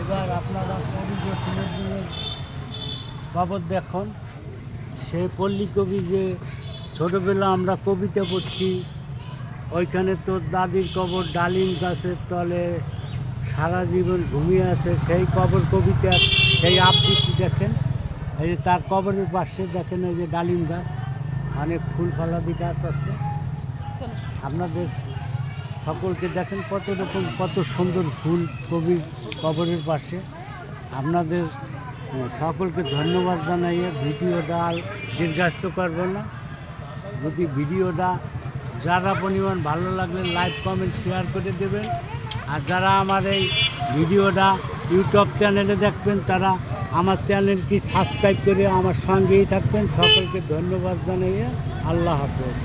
এবার আপনারা পরিবেশনের বাবদ দেখুন। সে পল্লী কবি যে ছোটোবেলা আমরা কবিতা পড়ছি, ওইখানে তো দাদির কবর ডালিম গাছের তলে সারা জীবন ঘুমিয়ে আছে। সেই কবর কবিতা, সেই আবৃত্তি দেখেন। এই যে তার কবরের পাশে দেখেন এই যে ডালিম গাছ। অনেক ফুল ফলাদি গাছ আছে। আপনাদের সকলকে দেখেন কত রকম, কত সুন্দর ফুল কবির কবরের পাশে। আপনাদের সকলকে ধন্যবাদ জানাইয়ে ভিডিওটা আর দীর্ঘায়িত করব না। যদি ভিডিওটা যারা পরিমাণ ভালো লাগলে লাইক, কমেন্ট, শেয়ার করে দেবেন। আর যারা আমার এই ভিডিওটা ইউটিউব চ্যানেলে দেখবেন, তারা আমার চ্যানেলটি সাবস্ক্রাইব করে আমার সঙ্গেই থাকবেন। সকলকে ধন্যবাদ জানাইয়ে আল্লাহ হাফেজ।